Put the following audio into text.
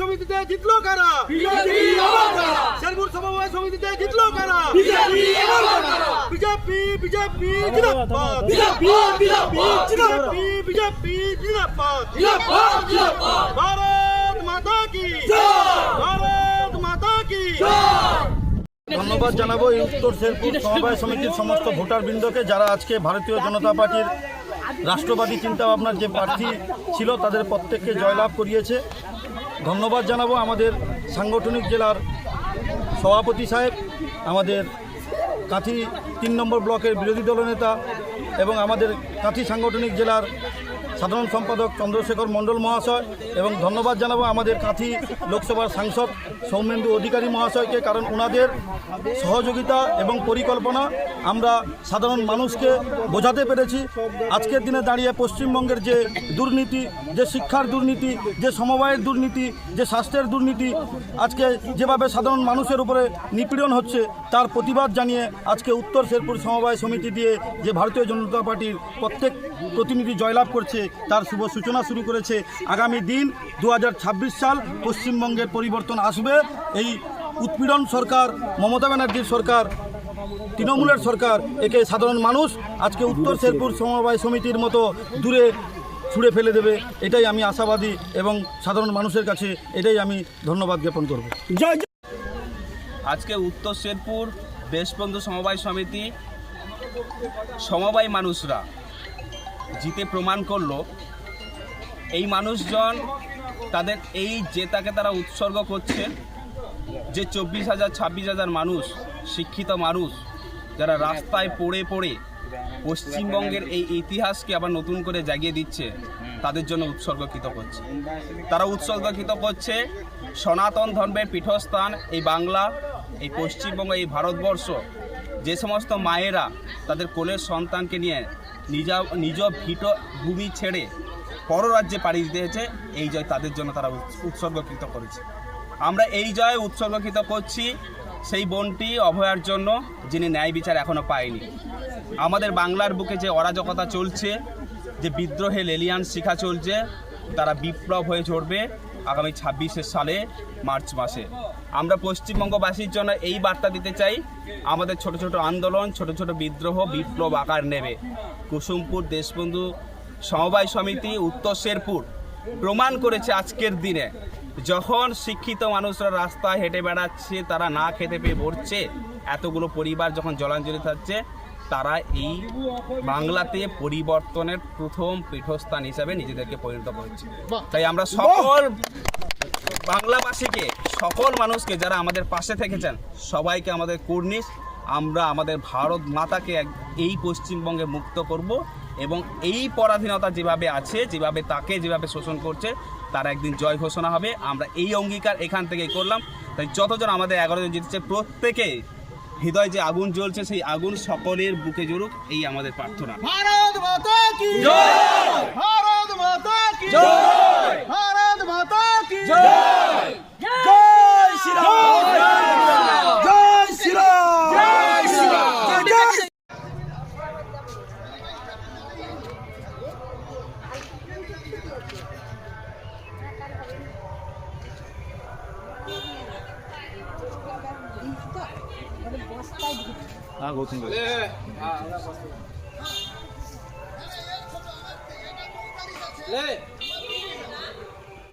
সমিতিতে জিতলো কারা শেরপুর সমবায় সমিতিতে জিতলো কারা বিজেপি বিজেপি জিন্দাবাদ বিজেপি বিজেপি জিন্দাবাদ ভারত মাতা কি জয় ভারত মাতা কি জয় ধন্যবাদ জানাব এই উত্তর শেরপুর সমবায় সমিতির সমস্ত ভোটার বৃন্দকে যারা আজকে ভারতীয় জনতা পার্টির রাষ্ট্রবাদী চিন্তাভাবনার যে প্রার্থী ছিল, তাদের প্রত্যেককে জয়লাভ করিয়েছে। ধন্যবাদ জানাব আমাদের সাংগঠনিক জেলার সভাপতি সাহেব, আমাদের কাঁথি তিন নম্বর ব্লকের বিরোধী দলনেতা এবং আমাদের কাঁথি সাংগঠনিক জেলার সাধারণ সম্পাদক চন্দ্রশেখর মণ্ডল মহাশয় এবং ধন্যবাদ জানাব আমাদের কাঁথি লোকসভার সাংসদ সৌমেন্দু অধিকারী মহাশয়কে, কারণ ওনাদের সহযোগিতা এবং পরিকল্পনা আমরা সাধারণ মানুষকে বোঝাতে পেরেছি। আজকের দিনে দাঁড়িয়ে পশ্চিমবঙ্গের যে দুর্নীতি, যে শিক্ষার দুর্নীতি, যে সমবায়ের দুর্নীতি, যে স্বাস্থ্যের দুর্নীতি, আজকে যেভাবে সাধারণ মানুষের উপরে নিপীড়ন হচ্ছে, তার প্রতিবাদ জানিয়ে আজকে উত্তর শেরপুর সমবায় সমিতি দিয়ে যে ভারতীয় জনতা পার্টির প্রত্যেক প্রতিনিধি জয়লাভ করছে তার শুভ সূচনা শুরু করেছে। আগামী দিন দু হাজার ছাব্বিশ সাল পশ্চিমবঙ্গের পরিবর্তন আসবে। এই উৎপীড়ন সরকার মমতা ব্যানার্জির সরকার তৃণমূলের সরকার একে সাধারণ মানুষ আজকে উত্তর শেরপুর সমবায় সমিতির মতো দূরে ছুঁড়ে ফেলে দেবে। এটাই আমি আশাবাদী এবং সাধারণ মানুষের কাছে এটাই আমি ধন্যবাদ জ্ঞাপন করব। আজকে উত্তর শেরপুর দেশবন্ধু সমবায় সমিতি সমবায় মানুষরা জিতে প্রমাণ করল। এই মানুষজন তাদের এই জেতাকে তারা উৎসর্গ করছে। যে চব্বিশ হাজার, ছাব্বিশ হাজার মানুষ, শিক্ষিত মানুষ, যারা রাস্তায় পড়ে পড়ে পশ্চিমবঙ্গের এই ইতিহাসকে আবার নতুন করে জাগিয়ে দিচ্ছে, তাদের জন্য উৎসর্গকৃত করছে। তারা উৎসর্গকৃত করছে সনাতন ধর্মের পীঠস্থান, এই বাংলা, এই পশ্চিমবঙ্গ, এই ভারতবর্ষ। যে সমস্ত মায়েরা তাদের কোলের সন্তানকে নিয়ে নিজ নিজ ভিট ভূমি ছেড়ে পররাজ্যে পাড়ি দিয়েছে এই জয় তাদের জন্য তারা উৎসর্গকৃত করেছে। আমরা এই জয় উৎসর্গকৃত করছি সেই বনটি অভয়ার জন্য, যিনি ন্যায় বিচার এখনও পায়নি। আমাদের বাংলার বুকে যে অরাজকতা চলছে, যে বিদ্রোহে লেলিয়ান শিখা চলছে, তারা বিপ্লব হয়ে চড়বে আগামী ছাব্বিশে সালে মার্চ মাসে। আমরা পশ্চিমবঙ্গবাসীর জন্য এই বার্তা দিতে চাই, আমাদের ছোট ছোট আন্দোলন, ছোট ছোট বিদ্রোহ, বিপ্লব আকার নেবে। কুসুমপুর দেশবন্ধু সমবায় সমিতি উত্তর শেরপুর প্রমাণ করেছে আজকের দিনে, যখন শিক্ষিত মানুষরা রাস্তায় হেঁটে বেড়াচ্ছে, তারা না খেতে পেয়ে মরছে, এতগুলো পরিবার যখন জলাঞ্জলি থাকছে তারা এই বাংলাতে পরিবর্তনের প্রথম পীঠস্থান হিসাবে নিজেদেরকে পরিণত করেছে। তাই আমরা সকল বাংলাভাষীকে সকল মানুষকে যারা আমাদের পাশে থেকেছেন সবাইকে আমাদের কুর্নিশ আমরা আমাদের ভারত মাতাকে এক- এই পশ্চিমবঙ্গে মুক্ত করব এবং এই পরাধীনতা যেভাবে আছে যেভাবে তাকে যেভাবে শোষণ করছে তার একদিন জয় ঘোষণা হবে। আমরা এই অঙ্গীকার এখান থেকেই করলাম। তাই যতজন আমাদের এগারো জন জিতেছে প্রত্যেকে হৃদয় যে আগুন জ্বলছে সেই আগুন সকলের বুকে জ্বলুক এই আমাদের প্রার্থনা। 고생 거. 네. 아, 알아봤어요. 네.